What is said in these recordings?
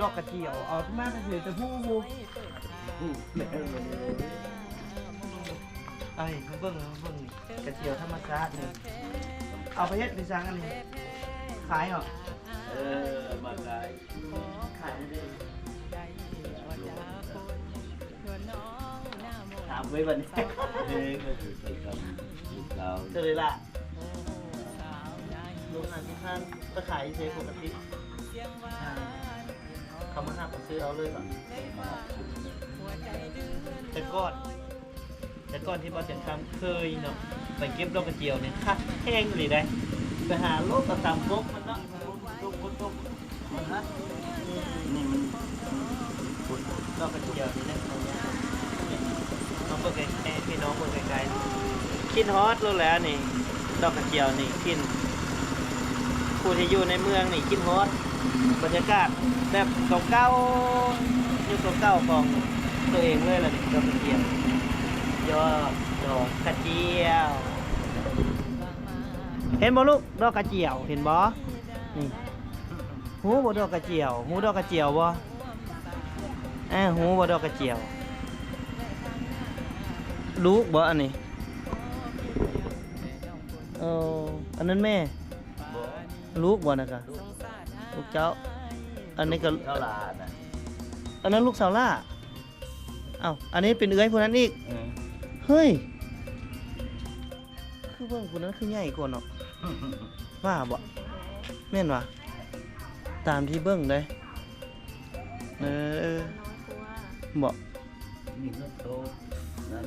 ดูมาเบิ่งดอกกระเจียวเอาที่มาเจียจะพูบูไอ้เบิ่งเบิ่งกระเจียวธรรมชาตินี่เอาไปเฮ็ดในซังอันนี้ขายเหรอเออมาไกลขายได้ถามไว้วันนี้เด็กก็คือไปทำเราเจอเลยล่ะโรงงานที่ท่านก็ขายเซปกติ เขามาหักมาซื้อเอาเลยก่อนมาแต่ก่อน แต่ก่อนที่บอสเสียงคำเคยเนาะไปเก็บดอกกระเจียวเนี่ยคัดแห้งเลยได้ไปหาโลกกระตำกกมันเนาะตุกตุกตุกมันฮะนี่มันดอกกระเจียวนี่นะน้องเปิดไกลๆพี่น้องเปิดไกลๆคิดฮอตรู้แล้วนี่ดอกกระเจียวนี่กิน ผู้ที่อยู่ในเมืองนี่กินฮอตบรรยากาศแบบเก่าๆยุคเก่าๆของตัวเองเลยล่ะนี่ดอกกระเจียวยอดดอกกระเจียว เห็นบ่ลูกดอกกระเจียวเห็นบ่นี่หูบ่ดอกกระเจียวหูดอกกระเจียวบ่เอ้หูบ่ดอกกระเจียวลูกบ่อันนี้เอออันนั้นแม่ ลูกบ่นะกะลูกเจ้า อันนี้ก็เท่าลาน่ะอันนั้นลูกสาวล่าเอ้าอันนี้เป็นเอื้อยผู้นั้นอีกเออเฮ้ย คือเบิ่งผู้นั้นคือใหญ่กว่าเนาะว่าบ่แม่นวะตามที่เบิ่งได้เออบ่นี่ก็โตนั่น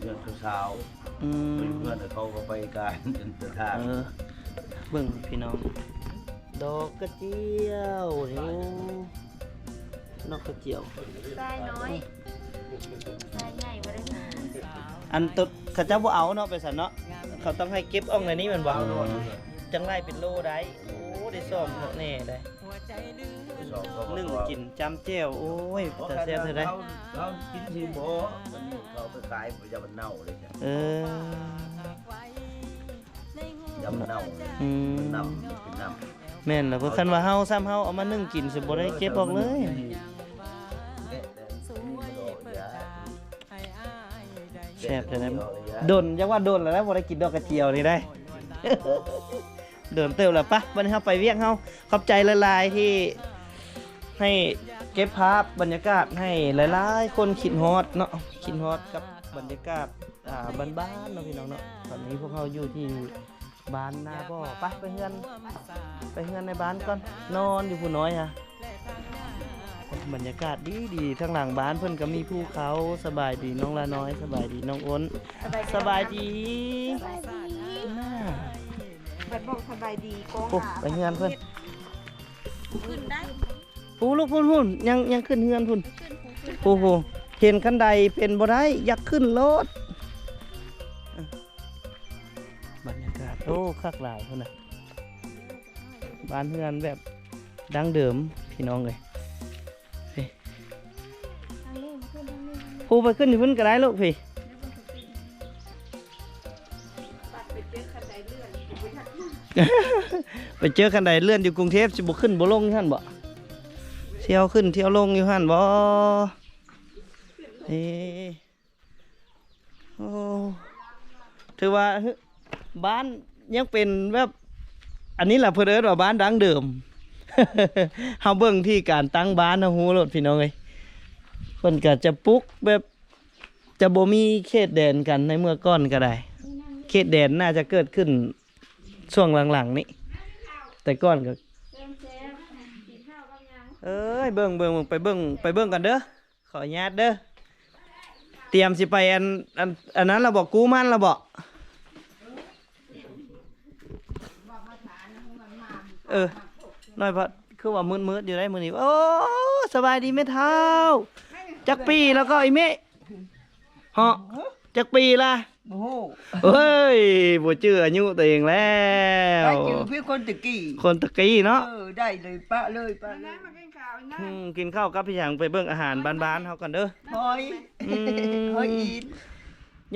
เรื่องสาวอืมเพื่อนเขาก็ไปการจนจะทางเออ เบิ่งพี่น้อง ดอกกระเจียวโอ้ดอกกระเจียวทรายน้อยทรายใหญ่บ่ได้มาอันตุดเขาเจ้าบ่เอาเนาะไปสั่นเนาะเขาต้องให้เก็บอ่องในนี้แมันบ่จังไรเป็นโลได้โอ้ได้ซ่อมเถอะแน่ได้นึ่งกินจำแจ่วโอ้ยแต่แซ่บเท่าไดเขาเขากินทีบ่มันนี่เขาไปขายยามันเน่าเลยจ้ะเออ ยามันเน่าอืมันมน้ำเป็นน้ำแม่นล่ะเพิ่นคันว่าเฮาซ้ำเฮาเอามานึ่งกินสิบ่ได้เก็บออกเลยแซ่บแต่นั้นดนยังว่าดนแล้วนะบ่ได้กินดอกกระเจียวนี่ได้เดินเติมแล้วปะวันนี้เราไปเวียงเฮาขอบใจละลายๆที่ ให้เก็บภาพบรรยากาศให้หลายๆ คนคิดฮอดเนาะคิดฮอดกับบรรยากาศอ่าบ้านๆเนาะพี่น้องเนาะตอนนี้พวกเราอยู่ที่ บ้านนาบ่อไปไปเฮือนไปเฮือนในบ้านก่อนนอนอยู่ผู้น้อยฮะบรรยากาศดีดีๆทั้งหลังบ้านเพิ่นก็มีภูเขาสบายดีน้องละน้อย สบายดีน้องอ้นสบายดีสบายดีน่าบัดบอกสบายดีกองโอ้ไปเฮือนเพิ่นขึ้นได้ปูลูกพุ่นพุ่นยังยังขึ้นเฮือนพุ่นขึ้นหูขึ้นโอ้โหเห็นคันใดเป็นบ่ได้อยากขึ้นรถ รรยากาศโอ้คักหลายพุ่นน่ะบ้านเฮือนแบบดังเดิมพี่น้องเลยทางนี้มาขึ้นทางนี้ปูไปขึ้นอยู่พุ่นก็ได้ลูกพี่ปัดไปเจอคันใดเลื่อนไปทักไปเจอคันใดเลื่อนอยู่กรุงเทพสิบ่ขึ้นบ่ลงอยู่หั่นบ่เที่ยวขึ้นเที่ยวลงอยู่หั่นบ่เอ้โอ้ถือว่าเฮ้ย บ้านยังเป็นแบบอันนี้แหละเพิ่นเอิ้นว่าบ้านดังเดิมเฮาเบิ่งที่การตั้งบ้านนะฮู้โลดพี่น้องเอ้ยเพิ่นก็จะปลุกแบบจะบ่มีเขตแดนกันในเมื่อก่อนก็ได้ เขตแดนน่าจะเกิดขึ้นช่วงหลังๆนี้ แต่ก่อนก็เอ้ยเบิ่งเบิ่งไปเบิ่งไปเบิ่งกันเด้อขออนุญาตเด้อเตรียมสิไปอันอันอันนั้นเราบอกกู้มันเราบอก เออน้อยพอคือว่ามืดๆอยู่ได้มื้อนี้โอ้สบายดีไหมเท้าจักปีแล้วก็ไอ้เมะเหาะจักปีละโอ้โหเฮ้ยบ่ชื่ออายุตัวเองแล้วได้จือพี่คนตะกี้คนตะกี้เนาะเออได้เลยปะเลยปะเลยอืมกินข้าวกับพี่หยังไปเบิ่งอาหารบ้านๆเฮากันเด้อหอยอืมหอยอีน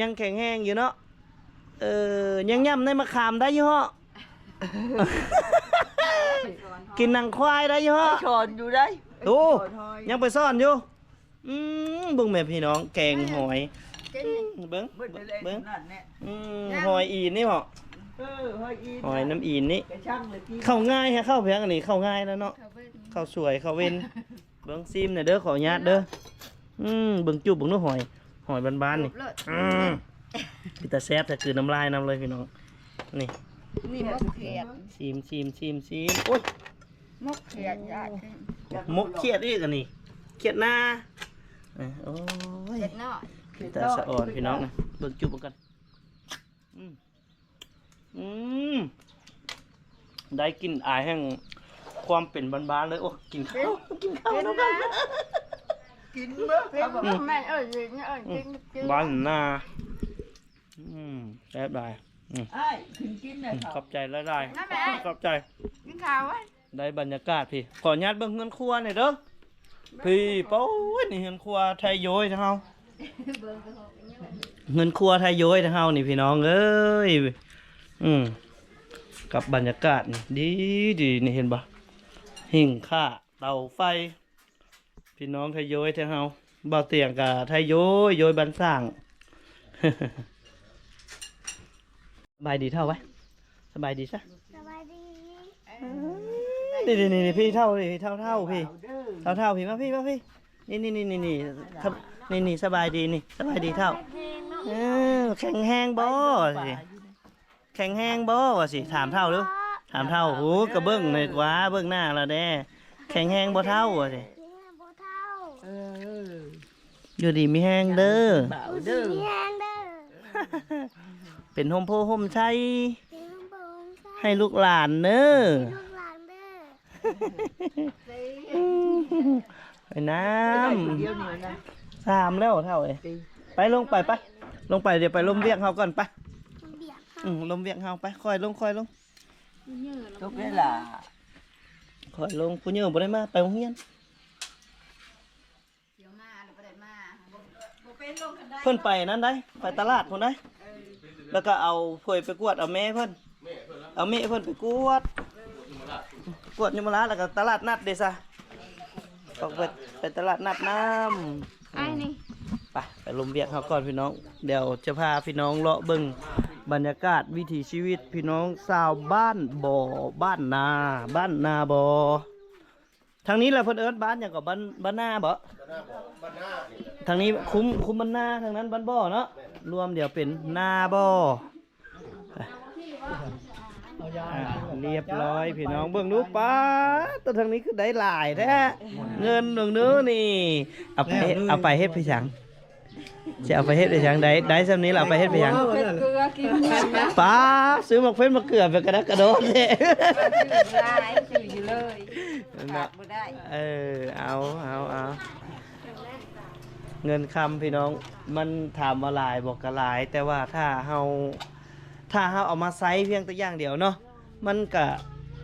ยังแข็งแรงอยู่เนาะเออยังย่ำในมะขามได้อยู่เหรอ กินหนังควายได้อยู่เหรอชอนอยู่ได้โอ้ชอนหอยยังไปซ่อนอยู่ อืมเบิ่งแม่พี่น้อง แกงหอยเจ๊งเบิ่งเบิ่งได้เลยเบิ่งนั่นแน่อืมหอยอีนนี่เหรอเออหอยอีนหอยน้ำอีนนี่ กระช่างเลยที่เข้าง่ายฮะเข้าเพียงอันนี้เข้าง่ายแล้วเนาะเขาเบิ่งเข้าสวยเข้าเว้น เบิ่งซิมหน่อยเด้อขออนุญาตเด้อ อืมเบิ่งจุบเบิ่งนู้หอย หอยบานๆนี่เลิศอืมพี่ตาแซ่บแต่คือน้ำลายน้ำเลยพี่น้อง นี่ นี่มกเขียดชิมชิมชิมชิมโอ้ย มกเขียดยาขึ้นมกเครียดอีกอันนี้เครียดหน้าเอ้ยโอ้ยเจ็ดน้อยพี่ตาสะอ่อนพี่น้องนะเบิ่งจุบกันอืมอืมได้กลินอายแห่งความเป็นบ้านๆเลยโอ้กินข้าวกินข้าวแล้วกันกินเมื่อเป็นแม่เอ้ยยิงเอ้ยกินกินบ้านหน้าอืมแซ่บได้อืมไอ้กินกินนะขครัอบบใจละได้นั่นแม่ขอบใจกินข้าวไว้ ได้บรรยากาศพี่ ขออนุญาตเบิ่งเงินครัวหน่อยเด้อพี่เป้านี่เงินครัวไทยโย้ยทั้งเฮาเบิ่งไปหกนิ้วเงินครัวไทยโย้ยทั้งเฮานี่พี่น้องเอ้ยอืมกับบรรยากาศนี่ดีดีนี่เห็นปะหิ่งข้าเตาไฟ พี่น้องไทยโย้ยทั้งเฮาบ่าวเตียงกับไทยโย้ยโย้ยบันสร้างสบายดีเท่าไว้สบายดีซะสวัสดี นี่นี่นี่พี่เท่าพี่เท่าเท่าพี่เอาเด้อเท่าเท่าพี่มาพี่มาพี่นี่นี่นี่นี่นี่ครับนี่นี่สบายดีนี่สบายดีเท่าเออแข็งแห้งบ่สิแข็งแห้งบ่วะสิถามเท่าดูถามเท่าโหกระเบื้องเลยว้าเบื้องหน้าแล้วแด้แข็งแห้งบ่เท่าวะสิกินโบเท่าเอออยู่ดีมีแห้งเด้อเบาเด้อมีแฮงเด้อเป็นโฮมโพโฮมใช้กินโบงใส่ให้ลูกหลานเด้อลูกหลานเด้อ ไอ้น้เดียวนี่นะำสามแล้วเท่าเอ้ยตีไปลงไปไปลงไปเดี๋ยวไปลมเวียงเฮาก่อนไปเบียกค่ะอืมลมเวียงเฮาไปค่อยลงค่อยลงทุกเวลาค่อยลงผู้เยอะบ่ได้มาไปโรงเรียนเดี๋ยวมาเดี๋ยวบ่ได้มาเพิ่นไปนั้นได้ไปตลาดพุ่นได้แล้วก็เอาเผยไปกวดเอาแม่เพิ่นเอาแม่เพิ่นไปกวด กวดยมราชแล้วก็ตลาดนัดเด้ซะออกไปไปตลาดนัดน้ำไอ้นี่ไปไปลมเวียงเขาก่อนพี่น้อง เดี๋ยวจะพาพี่น้องเลาะเบิ่งบรรยากาศวิถีชีวิตพี่น้องชาวบ้านบ่อบ้านนา บ้านนาบ่อทางนี้แหละเพิ่นเอิ้นบ้านหยังก็บ้านบ้านนาบ่ทางนี้คุ้มคุ้มบ้านนาทางนั้นบ้านบ่อเนาะรวมเดี๋ยวเป็นนาบ่อไปอะ เรียบร้อยพี่น้องเบิ่งดูป้าแตัวทางนี้คือได้หลายแท้เงินหนึ่งเนื้อนี่เอาไปเอาไปเฮ็ดไปสังจะเอาไปเฮ็ดไปหยังได้ได้ซำนี้ล่ะเอาไปเฮ็ดไปหยังเกลือกินนะป้าซื้อหมกเฟ้นมาเกลือไปกระดักกระโดดเลยชื่อลายชื่ออยู่เลยขาดบ่ได้เออเอาเอาเอาเงินคำพี่น้องมันถามว่าหลายบอกกะหลาย แต่ว่าถ้าเฮา ถ้าเฮาเอามาไซส์เพียงแต่อย่างเดียวเนาะมันก็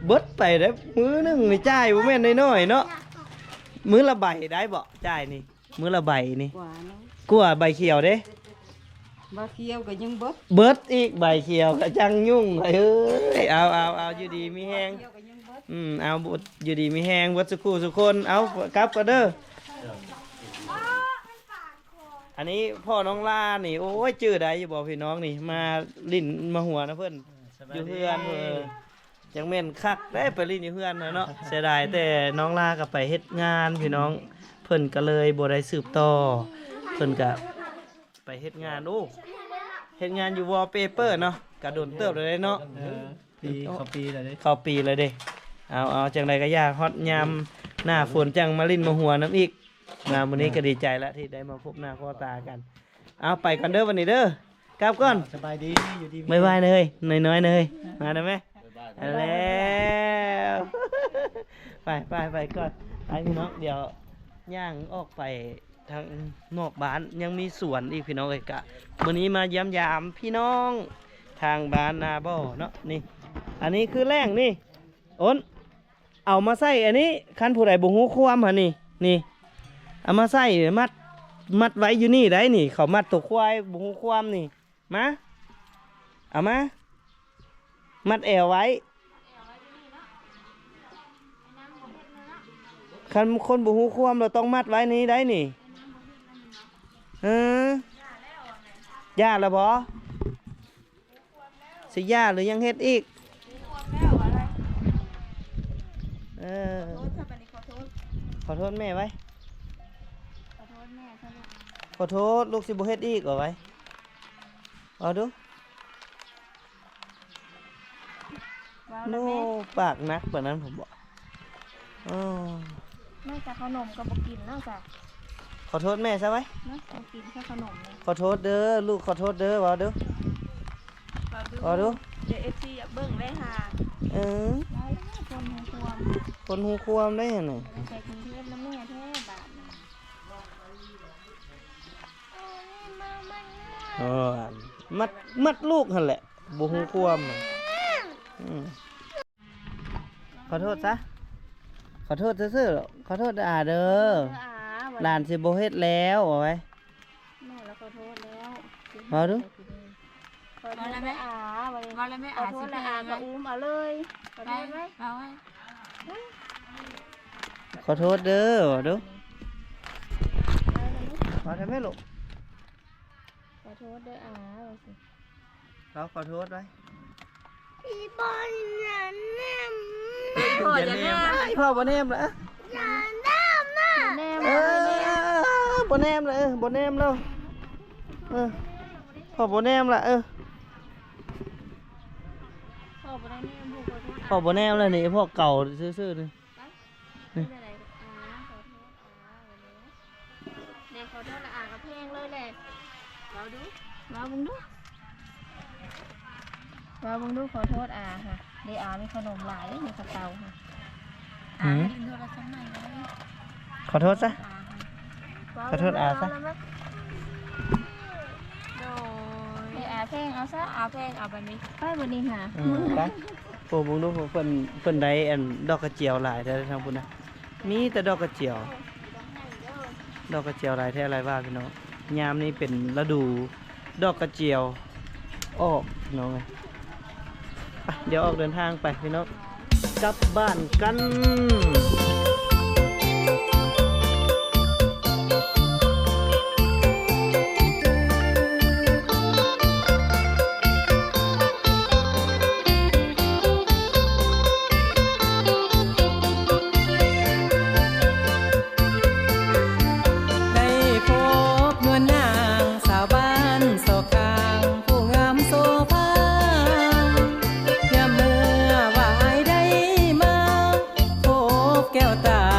เบิดไปได้มื้อหนึงนี่จ่ายบ่แม่นน้อยๆเนาะมื้อละใบได้บ่จ่ายนี่มื้อละใบนี่กว่าเนาะกลัวใบเขียวเด้บ่เคี้ยวก็ยังเบิดเบิดอีกใบเขียวกระจังยุ่งเอ้ยเอาเอาเอาอยู่ดีมีแหงเคี้ยวก็ยังเบิด อืมเอาบุอยู่ดีมีแหงวัดสุขูสุคนเอากลับก็เด้อ อันนี้พ่อน้องล่านี่ โอ้ยจื้อได้อยู่บอกพี่น้องนี่ มาลิ้นมาหัวนะเพื่อนอยู่เพื่อนเออยังเม่นคักได้ไปลิ้นอยู่เพื่อนนะเนาะเสียดายแต่น้องล่าก็ไปเฮ็ดงานพี่น้อง เพิ่นก็เลยบ่ได้สืบต่อเพิ่นก็ไปเฮ็ดงานโอ้เฮ็ดงานอยู่วอลเปเปอร์เนาะกระโดนเติบเลยเนาะปีเขาปีอะไรเข้าปีเลยเด้เอาเอาจังไรก็ยากฮอตยามหน้าฝนจังมาลิ้นมาหัวน้ำอีก งานวันนี้ก็ดีใจแล้วที่ได้มาพบหน้าพ่อตากัน เอาไปกันเด้อวันนี้เด้อกลับก่อนสบายดีอยู่ดีบ๊ายบายเลยน้อยๆเลยมาได้ไหมเอาแล้วไปไปไปก่อนไปพี่น้องเดี๋ยวย่างออกไปทางนอกบ้านยังมีสวนอีกพี่น้องเอกะวันนี้มาเย้ำยามพี่น้องทางบ้านนาบ่อเนาะนี่ อันนี้คือแรงนี่อ้นเอามาใส่อันนี้คันผู้ใดบ่ฮู้ความหะนี่นี่ เอามาใส่มัด มัดไว้อยู่นี่ได้นี่ เขามัดตัวควายบ่ฮู้ความนี่ มา เอามา มัดแอวไว้คันคนบ่ฮู้ความเราต้องมัดไว้นี้ได้นี่เออย่าแล้วบ่สิย่าหรือยังเฮ็ดอีกเออขอโทษแม่ไว้ข อโทษแม่ซะลูกขอโทษลูกสิบ่เฮ็ดอีกเอาไว้เอาดูว้าวโนแล้วแม่ปากนักกว่านั้นผมบอกอ๋อแม่จะขนมก็บ่กินเนาะจ้ะขอโทษแม่ซะไว้เนาะบ่กินแค่ขนมเลยขอโทษเด้อลูกขอโทษเด้อว่าเด้อว่าดูเดี๋ยว FC อยากเบิ่งได้หาเออได้คนหัวควมคนฮู้ความได้หั่นน่ะไปกรุงเทพน้ำแม่แท้บาทน่ะ เออมัดมัดลูกหั่นแหละบ่ฮู้ความน่ะอืมขอโทษซะ ขอโทษซื่อๆหรอกขอโทษอาเด้อเอออาหลานสิบ่เฮ็ดแล้วเอาไว้ แม่เราขอโทษแล้วเอาดู ขอโทษแล้วแม่อาวันนี้งอนแล้วไม่ขออาจโทสิษไปแล้วอาอาก็อุ้มเอาเลยขอไปโทษไหมเอาไว้ขอโทษเด้อว่าดูขอโทษแม่ลูกข อโทษด้วยอาว่าสิเราขอโทษไว้พี่บอลอย่าแนมพ่อจะแนมไอ้พ่อบ่แนมละอย่าแนมนะแน่เออบ่แนมละเออบ่แนมแล้วเออพ่อบ่แนมละเออขอบ่ได้แน่บุกขอโทษพ่อบ่แนมแล้วนี่พ่อเก่าซื่อๆนี่ ไม่เป็นไรอาขอโทษอาวันนี้เด็กขอโทษละอากับเพลงเลยแหละ เราดูเราบึงดูเราบึงดูขอโทษอาค่ะเดี๋ยวอามีขนมหลายในกระเป๋าค่ะหืมดึงโทรศัพท์ใหม่ไว้ขอโทษซะอาค่ะขอโทษอาซะเแล้วไหมโดยเดี๋ยวอาเพลงเอาซะเอาเพลงเอาไปนี้ไปวันนี้ค่ะอืมไปโอ้บ่รู้เพิ่นเพิ่นได้อันดอกกระเจียวหลายแท้ทางพุ่นน่ะมีแต่ดอกกระเจียว ดอกกระเจียวหลายแท้หลายว่าพี่น้อง ยามนี้เป็นฤดูดอกกระเจียวออกน้องเอ้ยไงเดี๋ยวออกเดินทางไปพี่น้องกลับบ้านกันา